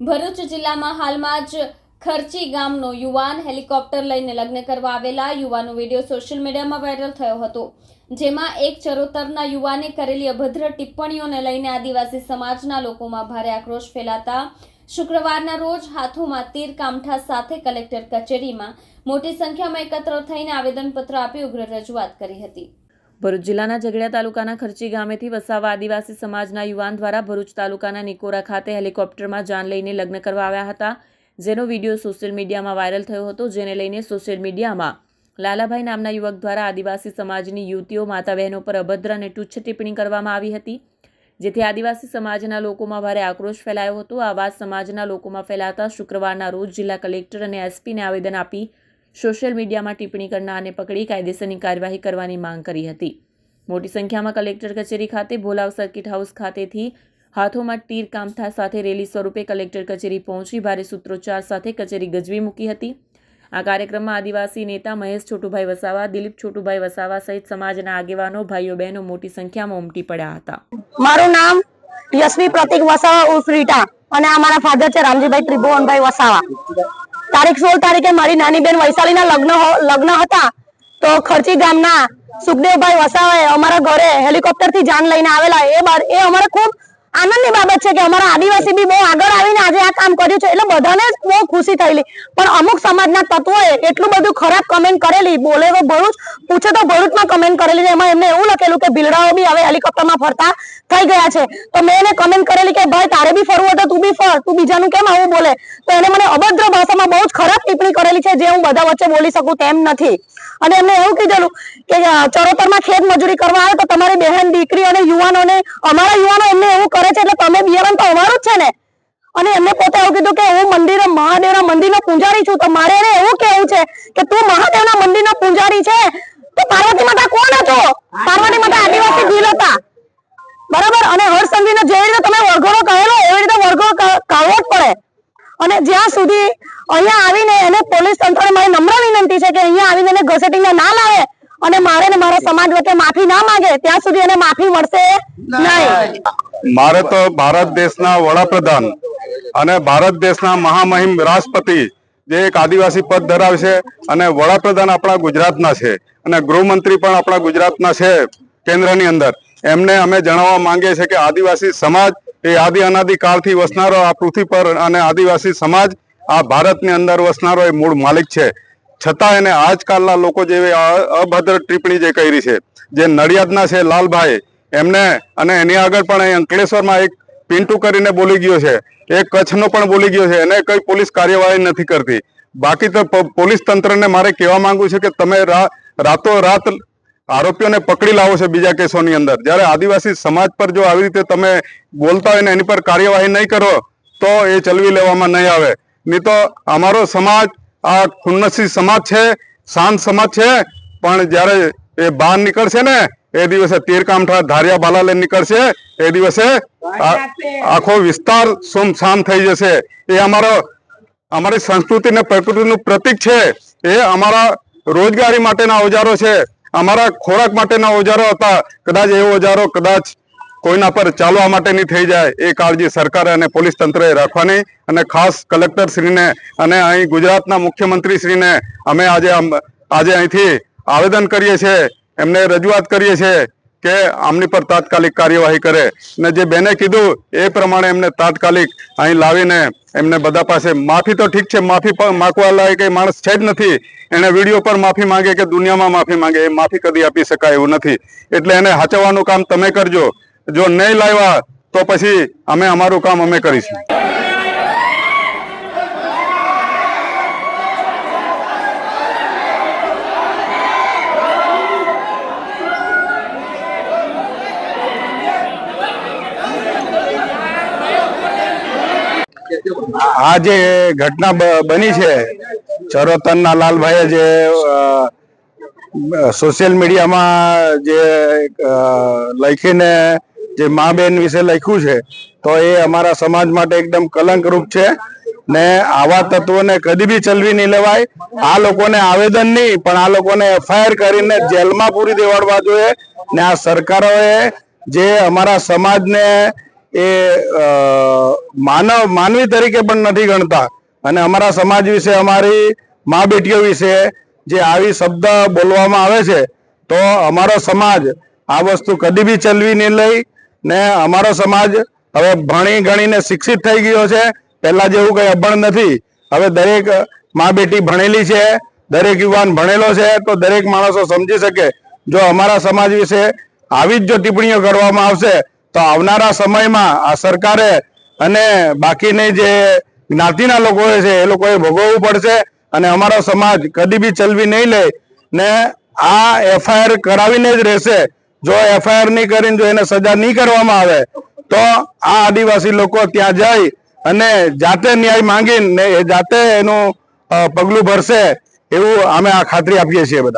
ભરૂચ જિલ્લામાં હાલમાં જ ખર્ચી ગામનો યુવાન હેલિકોપ્ટર લઈને લગ્ન કરવા આવેલા યુવાનો વીડિયો સોશિયલ મીડિયામાં વાયરલ થયો હતો, જેમાં એક ચરોતરના યુવાને કરેલી અભદ્ર ટિપ્પણીઓને લઈને આદિવાસી સમાજના લોકોમાં ભારે આક્રોશ ફેલાતા શુક્રવારના રોજ હાથોમાં તીર કામઠા સાથે કલેક્ટર કચેરીમાં મોટી સંખ્યામાં એકત્ર થઈને આવેદનપત્ર આપી ઉગ્ર રજૂઆત કરી હતી. ભરૂચ જિલ્લાના ઝઘડિયા તાલુકાના ખર્ચી ગામેથી વસાવા આદિવાસી સમાજના યુવાન દ્વારા ભરૂચ તાલુકાના નિકોરા ખાતે હેલિકોપ્ટરમાં જાન લઈને લગ્ન કરવા આવ્યા હતા, જેનો વીડિયો સોશિયલ મીડિયામાં વાયરલ થયો હતો, જેને લઈને સોશિયલ મીડિયામાં લાલાભાઈ નામના યુવક દ્વારા આદિવાસી સમાજની યુવતીઓ માતા બહેનો પર અભદ્ર અને તુચ્છ ટિપ્પણી કરવામાં આવી હતી, જેથી આદિવાસી સમાજના લોકોમાં ભારે આક્રોશ ફેલાયો હતો. આ વાત સમાજના લોકોમાં ફેલાતા શુક્રવારના રોજ જિલ્લા કલેક્ટર અને એસપીને આવેદન આપી સોશિયલ મીડિયામાં ટિપ્પણી કરનારને પકડી કાયદેસરની કાર્યવાહી કરવાની માંગ કરી હતી. મોટી સંખ્યામાં કલેક્ટર કચેરી ખાતે ભોલાવ સર્કિટ હાઉસ ખાતેથી હાથોમાં તીર કામથા સાથે રેલી સ્વરૂપે કલેક્ટર કચેરી પહોંચી ભારે સૂત્રોચ્ચાર સાથે કચેરી ગજવી મૂકી હતી. આ કાર્યક્રમમાં આદિવાસી નેતા મહેશ છોટુભાઈ વસાવા, દિલીપ છોટુભાઈ વસાવા સહિત સમાજના આગેવાનો, ભાઈઓ, બહેનો મોટી સંખ્યામાં ઉમટી પડ્યા હતા. મારું નામ યશવી પ્રતિક વસાવા ઉર્ફ રીટા અને અમારા ફાધર છે રામજીભાઈ ત્રિભુવનભાઈ વસાવા. તારીખ સોળ તારીખે મારી નાની બેન વૈશાલીના લગ્ન લગ્ન હતા. તો ખર્ચી ગામના સુખદેવભાઈ વસાવાએ અમારા ઘરે હેલિકોપ્ટરથી જાન લઈને આવેલા. એ બાર એ અમારે ખૂબ આનંદની બાબત છે કે અમારા આદિવાસી બી બહુ આગળ આવીને આજે આ કામ કર્યું છે એટલે બધાને બહુ ખુશી થયેલી. પણ અમુક સમાજના તત્વોએ એટલું બધું ખરાબ કમેન્ટ કરેલી, બોલે તો ભરૂચ, પૂછે તો ભરૂચમાં કમેન્ટ કરેલી છે. એમાં એમને એવું લખેલું કે ભીલડાઓ બી હવે હેલિકોપ્ટરમાં ફરતા થઈ ગયા છે. તો મેં એને કમેન્ટ કરેલી કે ભાઈ, તારે બી ફરવું હતું તું બી ફર. તું બીજાનું કેમ આવું બોલે? તો એને મને અભદ્ર ભાષામાં બહુ જ ખરાબ ટિપ્પણી કરેલી છે, જે હું બધા વચ્ચે બોલી શકું તેમ નથી. અને એમને એવું કીધેલું કે ચરોતરમાં ખેત મજૂરી કરવા આવે તો તમારી બહેન, દીકરી અને યુવાનોને, અમારા યુવાનો એમને એવું કરે છે, એટલે તમે બિયારણ તો અમારું જ છે ને. અને એમને પોતે એવું કીધું કે, હું મંદિર, મહાદેવના મંદિરનો પૂજારી છું, તો મારે એને એવું કેવું છે કે, તું મહાદેવના મંદિરનો પૂજારી છે, તો પાર્વતી માતા કોણ હતો? પાર્વતી માતા આદિવાસી ભીલ હતા. બરાબર? અને હર્ષસંઘવીને જેવી રીતે તમે વરઘોડો કહેલો, એવી રીતે વરઘોડો કાઢવો જ પડે. અને જ્યાં સુધી અહીંયા આવીને એને પોલીસ તંત્રને મારી નમ્ર વિનંતી છે કે અહીંયા આવીને એને ઘસેટીને ના લાવે અને મારે ને મારા સમાજ વચ્ચે માફી ના માંગે, ત્યાં સુધી એને માફી મળશે નહીં. મારે તો ભારત દેશના વડાપ્રધાન અને ભારત દેશના મહામહિમ રાષ્ટ્રપતિ જે એક આદિવાસી પદ ધરાવે છે અને વડાપ્રધાન આપણા ગુજરાતના છે અને ગૃહમંત્રી પણ આપણા ગુજરાતના છે કેન્દ્રની અંદર. એમને અમે જણાવવા માંગીએ છીએ કે આદિવાસી સમાજ એ આદિ અનાદિ કાળથી વસનારો આ પૃથ્વી પર અને આદિવાસી સમાજ આ ભારતની અંદર વસનારો એ મૂળ માલિક છે. છતાં એને આજકાલના લોકો જેવી અભદ્ર ટિપ્પણી જે કરી છે, જે નડિયાદના છે લાલભાઈ, એમને અને એની આગળ પણ અહીં અંકલેશ્વરમાં એક પિન્ટુ કરીને બોલી ગયો છે, એ કચ્છનો પણ બોલી ગયો છે, એને કઈ પોલીસ કાર્યવાહી નથી કરતી. બાકી તો પોલીસ તંત્રને મારે કહેવા માંગુ છે કે તમે રા- રાતોરાત આરોપીઓને પકડી લાવો છે બીજા કેસોની અંદર. જ્યારે આદિવાસી સમાજ પર જો આવી રીતે તમે બોલતા હોય ને એની પર કાર્યવાહી નહીં કરો, તો એ ચલવી લેવામાં નહીં આવે. નહીં તો અમારો સમાજ, આ ખુન્નસી સમાજ છે શાંત સમાજ છે, પણ જ્યારે એ બહાર નીકળશે ને, એ દિવસે તીરકામઠા ધારિયા બાલાલે નીકળશે, એ દિવસે આખો વિસ્તાર સુમસામ થઈ જશે. એ અમારો, અમારી સંસ્કૃતિ અને પ્રકૃતિનું પ્રતીક છે. એ અમારા રોજગારી માટેના ઓજારો છે. અમારા ખોરાક માટેના ઓજારો હતા. કદાચ એ ઓજારો કદાચ કોઈના પર ચાલવા માટેની થઈ જાય, એ કાળજી સરકારે અને પોલીસ તંત્રએ રાખવાની. અને ખાસ કલેક્ટરશ્રીને અને અહીં ગુજરાતના મુખ્યમંત્રી શ્રીને અમે આજે આજે અહીંથી આવેદન કરીએ છીએ. એમને રજૂઆત કરીએ છીએ. કે આમની પર તાત્કાલિક કાર્યવાહી કરે. અને જે બેને કીધું એ પ્રમાણે એમને તાત્કાલિક અહીં લાવીને એમને બધા પાસે માફી તો ઠીક છે, માફી માગવા લાયક માણસ છે જ નથી. એને વીડિયો પર માફી માંગે કે દુનિયામાં માફી માંગે, એ માફી કદી આપી શકાય એવું નથી. એટલે એને હાચવવાનું કામ તમે કરજો. જો નહીં લાવ્યા તો પછી અમે અમારું કામ અમે કરીશું. આ જે ઘટના બની છે, ચરોતરના લાલભાઈએ જે સોશિયલ મીડિયામાં જે લખીને જે મા બેન વિશે લખ્યું છે, તો એ અમારા સમાજ માટે એકદમ કલંકરૂપ છે ને આવા તત્વોને કદી બી ચલવી નહીં લેવાય. આ લોકોને આવેદન નહીં, પણ આ લોકોને એફઆઈઆર કરીને જેલમાં પૂરી દેવાડવા જોઈએ ને આ સરકારોએ જે અમારા સમાજને એ માનવ, માનવી તરીકે પણ નથી ગણતા. અને અમારા સમાજ વિશે, અમારી મા બેટીઓ વિશે જે આવી શબ્દ બોલવામાં આવે છે, તો અમારો સમાજ આ વસ્તુ કદી બી ચલવી નહીં લઈ ને અમારો સમાજ હવે ભણી ગણીને શિક્ષિત થઈ ગયો છે. પહેલા જેવું કંઈ અભણ નથી. હવે દરેક મા બેટી ભણેલી છે, દરેક યુવાન ભણેલો છે, તો દરેક માણસો સમજી શકે. જો અમારા સમાજ વિશે આવી જ જો ટિપ્પણીઓ કરવામાં આવશે તો આવનારા સમયમાં આ સરકારે અને બાકીની જે જ્ઞાતિના લોકો છે, એ લોકોએ ભોગવવું પડશે અને અમારો સમાજ કદી બી ચલવી નહીં લે ને આ એફઆઈઆર કરાવીને જ રહેશે. જો એફઆઈઆર નહીં કરીને જો એને સજા નહીં કરવામાં આવે, તો આ આદિવાસી લોકો ત્યાં જઈ અને જાતે ન્યાય માંગીને એ જાતે એનું પગલું ભરશે એવું અમે આ ખાતરી આપીએ છીએ બધા.